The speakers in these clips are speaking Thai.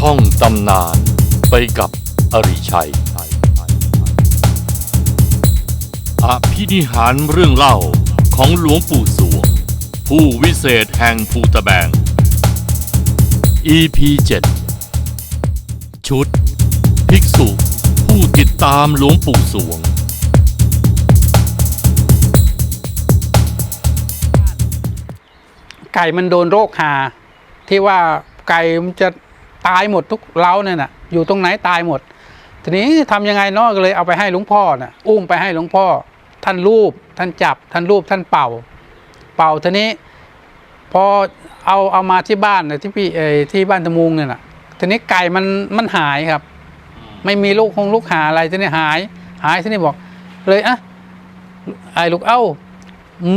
ท่องตำนานไปกับอริชัย อภินิหารเรื่องเล่าของหลวงปู่สวง ผู้วิเศษแห่งภูตะแบง EP 7ชุด ภิกษุ ผู้ติดตามหลวงปู่สวง ไก่มันโดนโรคหาที่ว่าไก่มันจะ ตายหมดทุกเล้าเนี่ยนะอยู่ตรงไหนตายหมด ทีนี้ทำยังไงเนาะก็เลยเอาไปให้หลวงพ่อน่ะอุ้มไปให้หลวงพ่อ ท่านรูปท่านจับ ท่านรูปท่านเป่า เป่าทีนี้พอเอาเอามาที่บ้านน่ะที่พี่เอที่บ้านตะมุงเนี่ยนะทีนี้ไก่มันมันหายครับ ไม่มีลูกคงลูกหาอะไรทีนี้หาย หายทีนี้บอก เลยอะไอ้ลูกเอ้า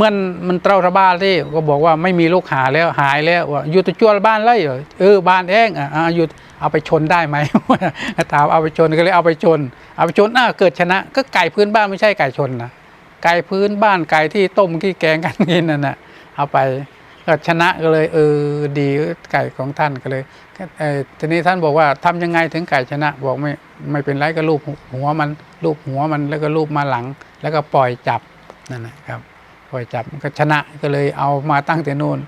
มันมันเต้าระบ้านที่ก็บอกว่าไม่มีลูกหาแล้วหายแล้วว่าอยู่ตัวจวนบ้านเลยเหรอเออบ้านเองอะอะอยู่เอาไปชนได้ไหมถามเอาไปชนก็เลยเอาไปชน เอาไปชนอะเกิดชนะ ก็ไก่พื้นบ้านไม่ใช่ไก่ชนนะไก่พื้นบ้านไก่ที่ต้มที่แกงกันกินนั่นน่ะเอาไปก็ชนะก็เลยเออดีไก่ของท่านก็เลยเออทีนี้ท่านบอกว่าทำยังไงถึงไก่ชนะ บอกไม่ไม่เป็นไรก็ลูบหัวมันลูบหัวมันแล้วก็ลูบมาหลัง แล้วก็ปล่อยจับนั่นนะครับ ปล่อยจับก็ชนะก็เลยเอามาตั้งแต่นู่น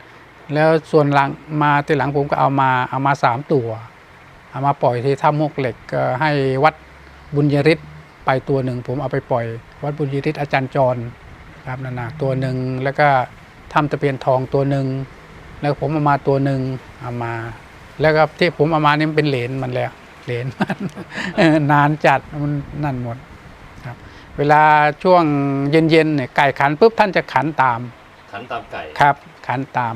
แล้วส่วนหลังมาทีหลังผมก็เอามาเอามาสามตัวเอามาปล่อยที่ถ้ำมกเหล็กก็ให้วัดบุญยริศไปตัวหนึ่งผมเอาไปปล่อย วัดบุญยริศอาจารย์จรครับนั่นนะตัวหนึ่งแล้วก็ถ้ำตะเพียนทองตัวหนึ่งแล้วผมเอามาตัวหนึ่งเอามา แล้วก็ที่ผมเอามานี่มันเป็นเหรียญมันแล้วเหรียญมันนานจัดมันนั่นหมด เวลาช่วงเย็นๆเนี่ยไก่ขันปุ๊บท่านจะขันตามขันตามไก่ครับ ขันตาม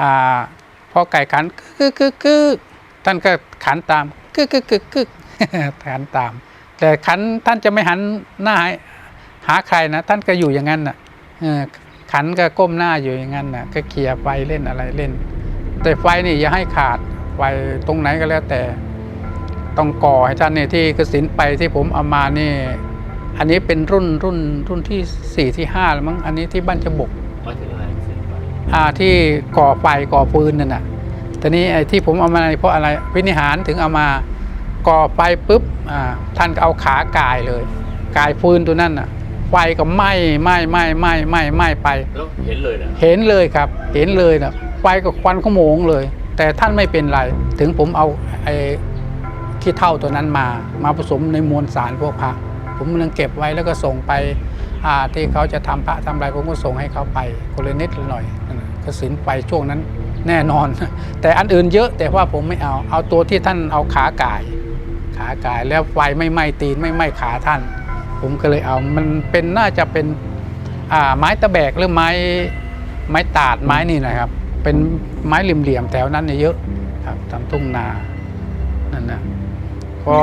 อ่าพอไก่ขันกึกกึกกึกท่านก็ขันตามกึกกึกกึกกึกขันตาม แต่ขันท่านจะไม่หันหน้าให้หาใครนะ ท่านก็อยู่อย่างนั้นน่ะเออขันก็ก้มหน้าอยู่อย่างนั้นน่ะก็เคลียร์ไฟเล่นอะไรเล่น แต่ไฟนี่อย่าให้ขาดไฟตรงไหนก็แล้วแต่ ต้องก่อให้ท่านเนี่ยที่กสินไปที่ผมเอามานี่ อันนี้เป็นรุ่นรุ่นรุ่นที่สี่ที่ห้าแล้วมั้งอันนี้ที่บ้านจบกมาถึงอะไรเสร็จไปอ่าที่ก่อไฟก่อฟืนนั่นน่ะทีนี้ไอ้ที่ผมเอามาเพราะอะไรวินิหารถึงเอามาก่อไฟปุ๊บอ่าท่านก็เอาขากายเลย กายฟืนตัวนั้นน่ะไฟก็ไหม้ไหม้ไหม้ไหม้ไหม้ไหม้ไป แล้วเห็นเลยนะเห็นเลยครับ เห็นเลยนะไฟก็ควันขโมงเลย แต่ท่านไม่เป็นไร ถึงผมเอาไอ้ขี้เท่าตัวนั้นมา มาผสมในมวลสารพวกพระ ผมยังเก็บไว้แล้วก็ส่งไปที่เขาจะทำพระทำอะไรผมก็ส่งให้เขาไปคนละนิดหน่อยนั่นน่ะสินไปช่วงนั้นแน่นอน แต่อันอื่นเยอะแต่ว่าผมไม่เอาเอาตัวที่ท่านเอาขากาย ขากายแล้วไฟไม่ไหม้ตีนไม่ไหม้ขาท่าน ผมก็เลยเอามันเป็นน่าจะเป็นไม้ตะแบกหรือไม้ไม้ตาดไม้นี่นะครับ เป็นไม้เหลี่ยมๆแถวนั้นเนี่ยเยอะครับตามทุ่งนานั่นนะพอ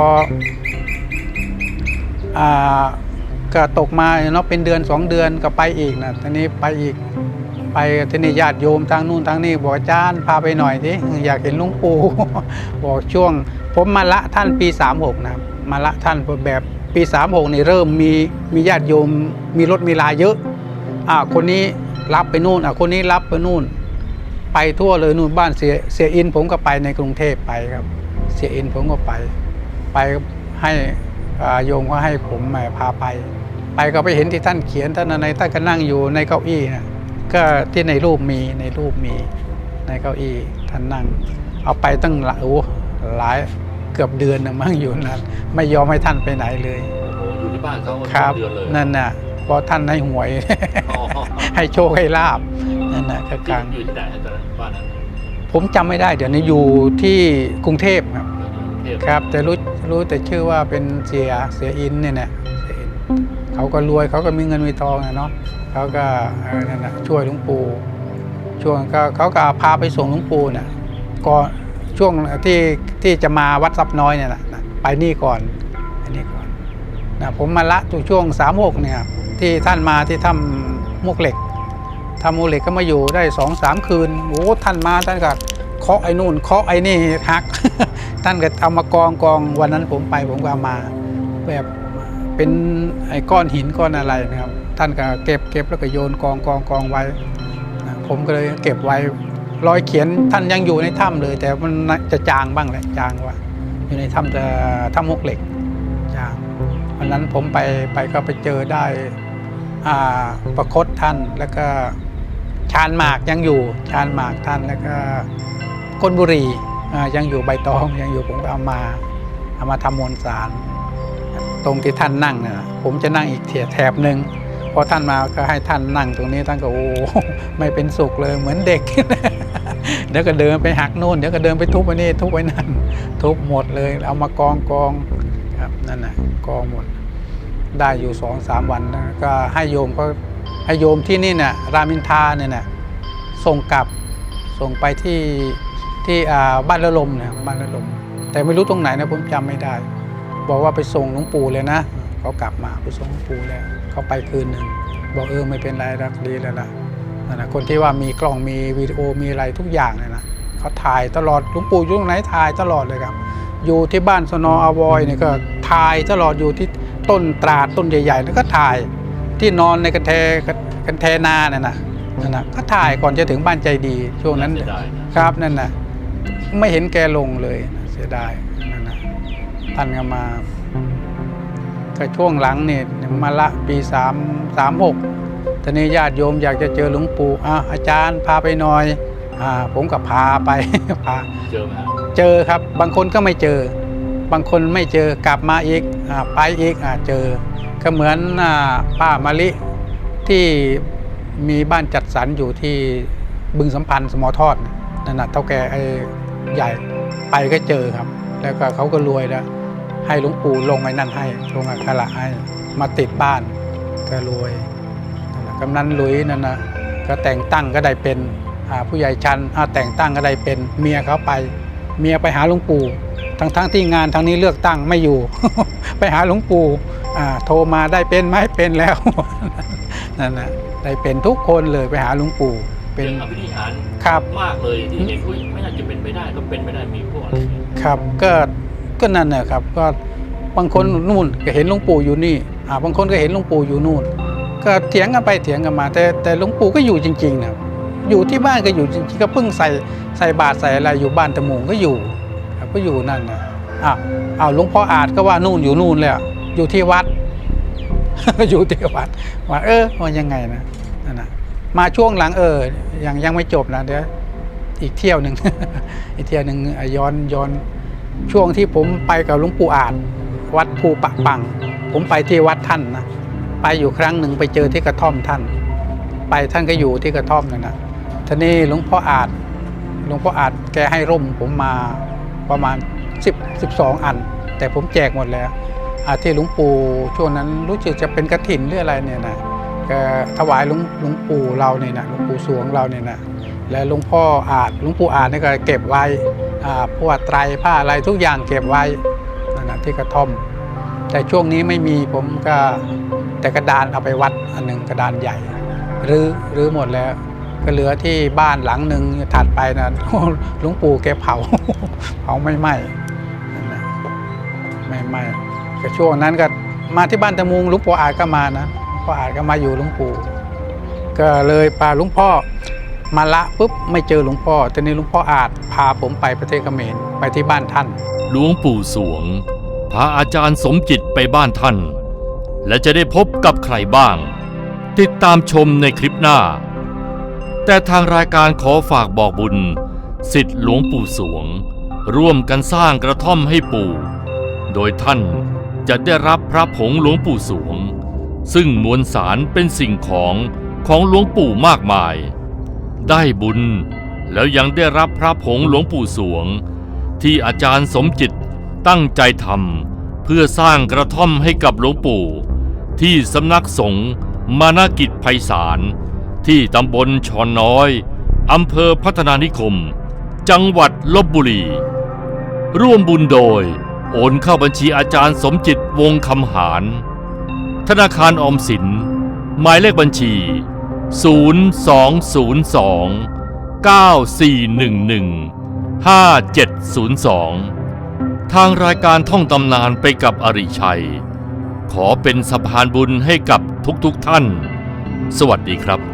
ก็ตกมาเนาะเป็นเดือนสองเดือนก็ไปอีกนะทีนี้ไปอีก ไปทีนี้ญาติโยมทางนู่นทางนี้บอกอาจารย์พาไปหน่อยสิอยากเห็นลุงปู่บอกช่วง ผมมาละท่านปี 36 นะครับ มาละท่านแบบปี 36 นี่เริ่มมีมีญาติโยมมีรถมีลาเยอะอ่าคนนี้รับไปนู่นอ่าคนนี้รับไปนู่น ไปทั่วเลยนู่นบ้านเสียเสียอินผมก็ไปในกรุงเทพไปครับ เสียอินผมก็ไป ไปให้ โยมก็ให้ผมมาพาไป ไปก็ไปเห็นที่ท่านเขียนท่านอะไรท่านก็นั่งอยู่ในเก้าอี้นะก็ที่ในรูปมีในรูปมีในเก้าอี้ท่านนั่ง เอาไปตั้งหลายโอ้หลายเกือบเดือนนะมั้งอยู่นั้นไม่ยอมให้ท่านไปไหนเลยโอ้โหอยู่ที่บ้านเขาครับเดือนเลยนั่นน่ะเพอท่านให้หวยอ๋อให้โชคให้ลาบนั่นน่ะก็กลางอยู่ที่ไหนตอนนั้นบ้านนั้นผมจำไม่ได้เดี๋ยวนี้อยู่ที่กรุงเทพครับเทพครับแต่รู้ รู้แต่ชื่อว่าเป็นเสียเสียอินเนี่ยนะเสียอินเขาก็รวยเขาก็มีเงินมีทองอะเนาะเขาก็นั่นนะช่วยหลวงปู่ช่วงก็เขาก็พาไปส่งหลวงปู่น่ะก่อนช่วงที่ที่จะมาวัดซับน้อยเนี่ยนะนะไปนี่ก่อนไปนี่ก่อนนะผมมาละตัวช่วงสามหกเนี่ยที่ท่านมาที่ถ้ำมวกเหล็กถ้ำมวกเหล็กก็มาอยู่ได้สองสามคืนโอ้ท่านมาท่านก็ เคาะไอ้นู่นเคาะไอ้นี่หัก ท่านก็เอามากองกองวันนั้นผมไปผมก็เอามาแบบเป็นไอ้ก้อนหินก้อนอะไรนะครับ ท่านก็เก็บเก็บแล้วก็โยนกองกองกองไว้ ผมก็เลยเก็บไว้รอยเขียนท่านยังอยู่ในถ้ำเลย แต่มันจะจางบ้างแหละจางว่า อยู่ในถ้ำแต่ถ้ำมกเหล็กจางวันนั้นผมไปไปก็ไปเจอได้อ่าประคตท่านแล้วก็ชานหมากยังอยู่ชานหมากท่านแล้วก็ ก้นบุรียังอยู่ใบตองยังอยู่ผมเอามาเอามาทำมวลสาร ตรงที่ท่านนั่งเนี่ยผมจะนั่งอีกเถียแถบหนึ่งพอท่านมาก็ให้ท่านนั่งตรงนี้ท่านก็โอ้ไม่เป็นสุขเลยเหมือนเด็ก เดี๋ยวก็เดินไปหักนู่นเดี๋ยวก็เดินไปทุบไปนี่ทุบไปนั่นทุบหมดเลย เอามากองกองครับนั่นนะกองหมด ได้อยู่สองสามวันนะก็ให้โยมก็ให้โยมที่นี่เนี่ยรามินทาเนี่ยนะส่งกลับส่งไปที่ ที่อ่าบ้านละลมเนี่ยบ้านละลม แต่ไม่รู้ตรงไหนนะผมจำไม่ได้ บอกว่าไปส่งหลวงปู่เลยนะเขากลับมาไปส่งหลวงปู่แล้วเขาไปคืนหนึ่งบอกเออไม่เป็นไรรักดีแล้วล่ะนั่นนะคนที่ว่ามีกล้องมีวิดีโอมีอะไรทุกอย่างเลยนะเขาถ่ายตลอดหลวงปู่อยู่ตรงไหนถ่ายตลอดเลยครับ อยู่ที่บ้านสนออาวอยเนี่ยก็ถ่ายตลอดอยู่ที่ต้นตราดต้นใหญ่ๆแล้วก็ถ่ายที่นอนในกันแทกันแทนาเนี่ยนะนั่นนะก็ถ่ายก่อนจะถึงบ้านใจดีช่วงนั้นเสียดายนะครับนั่นนะ ไม่เห็นแกลงเลยนะเสียดายนั่นนะท่านก็มาก็ช่วงหลังเนี่ยมาละปีสามสามหกตอนนี้ญาติโยมอยากจะเจอหลวงปู่อะอาจารย์พาไปหน่อยอ่าผมก็พาไป พาเจอไหมฮะเจอครับ บางคนก็ไม่เจอ บางคนไม่เจอกลับมาอีกอาไปอีกอาเจอ ก็เหมือนอาป้ามะลิที่มีบ้านจัดสรรอยู่ที่บึงสัมพันธ์สมอทอดนั่ นั่นน่ะเท่าแก่ไอ้ใหญ่ไปก็เจอครับ แล้วก็เขาก็รวยแล้วให้หลวงปู่ลงไอ้นั่นให้ลงอักขระให้มาติดบ้านก็รวยกำนันลุยนั่นนะก็แต่งตั้งก็ได้เป็นผู้ใหญ่ชันอ่าแต่งตั้งก็ได้เป็นเมียเขาไป เมียไปหาหลวงปู่ทั้งทั้งๆที่งานทางนี้เลือกตั้งไม่อยู่ ไปหาหลวงปู่อ่าโทรมาได้เป็นไหมเป็นแล้วนั่นนะได้เป็นทุกคนเลยไปหาหลวงปู่ เป็นเรื่องอภินิหารครับ มากเลยที่เห็นอุ้ยไม่น่าจะเป็นไปได้ก็เป็นไปได้มีพวกอะไรเนี่ยครับก็ก็นั่นแหละครับ ก็บางคนนู่นก็เห็นหลวงปู่อยู่นี่อ่าบางคนก็เห็นหลวงปู่อยู่นู่น ก็เถียงกันไปเถียงกันมา แต่แต่หลวงปู่ก็อยู่จริงๆนะอยู่ที่บ้านก็อยู่จริงๆก็เพิ่งใส่ใส่บาตรใส่อะไรอยู่บ้านตะมุงก็อยู่ครับก็อยู่นั่นนะอ้าวอ้าวหลวงพ่ออาจก็ว่านู่นอยู่นู่นเลยอะอยู่ที่วัด อยู่ที่วัดว่าเออว่ายังไงนะนั่นนะ มาช่วงหลังเออยังยังไม่จบนะเดี๋ยวอีกเที่ยวหนึ่ง อีกเที่ยวหนึ่งย้อนย้อนช่วงที่ผมไปกับหลวงปู่อาจวัดภูปะปัง ผมไปที่วัดท่านนะไปอยู่ครั้งหนึ่งไปเจอที่กระท่อมท่าน ไปท่านก็อยู่ที่กระท่อมนั่นนะทีนี้หลวงพ่ออาจหลวงพ่ออาจแกให้ร่มผมมาประมาณ 10 12 อัน แต่ผมแจกหมดแล้วอาที่หลวงปู่ช่วงนั้นรู้สึกจะเป็นกระถินหรืออะไรเนี่ยนะ ก็ถวายหลวงหลวงปู่เราเนี่ยนะหลวงปู่สวงเราเนี่ยนะและหลวงพ่ออาจหลวงปู่อาจเนี่ยก็เก็บไว้อ่าพวกไตรผ้าอะไรทุกอย่างเก็บไว้นั่นนะที่กระท่อม แต่ช่วงนี้ไม่มีผมก็แต่กระดานเอาไปวัดอันหนึ่งกระดานใหญ่รื้อรื้อหมดแล้ว ก็เหลือที่บ้านหลังหนึ่งถัดไปนะหลวงปู่แกเผาเผาไม่ไหม้นะไม่ไหม้ก็ช่วงนั้นก็มาที่บ้านตะมุงหลวงปู่อาจก็มานะ พ่ออาจก็มาอยู่หลวงปู่ ก็เลยพาหลวงพ่อมาละปุ๊บไม่เจอหลวงพ่อตอนนี้หลวงพ่ออาจพาผมไปประเทศเขมรไปที่บ้านท่าน หลวงปู่สวง พาอาจารย์สมจิตไปบ้านท่าน และจะได้พบกับใครบ้าง ติดตามชมในคลิปหน้า แต่ทางรายการขอฝากบอกบุญสิทธิ์หลวงปู่สวง ร่วมกันสร้างกระท่อมให้ปู่ โดยท่านจะได้รับพระผงหลวงปู่สวง ซึ่งมวลสารเป็นสิ่งของของหลวงปู่มากมาย ได้บุญแล้วยังได้รับพระผงหลวงปู่สวง ที่อาจารย์สมจิตตั้งใจทำเพื่อสร้างกระท่อมให้กับหลวงปู่ ที่สำนักสงฆ์มานากิจไพศาลที่ตำบลชอนน้อยอำเภอพัฒนานิคม จังหวัดลบบุรี ร่วมบุญโดย โอนเข้าบัญชีอาจารย์สมจิตวงคำหาร ธนาคารออมสิน หมายเลขบัญชี 0202 9411 5702 ทางรายการท่องตำนานไปกับอริชัย ขอเป็นสะพานบุญให้กับทุกๆทท่าน สวัสดีครับ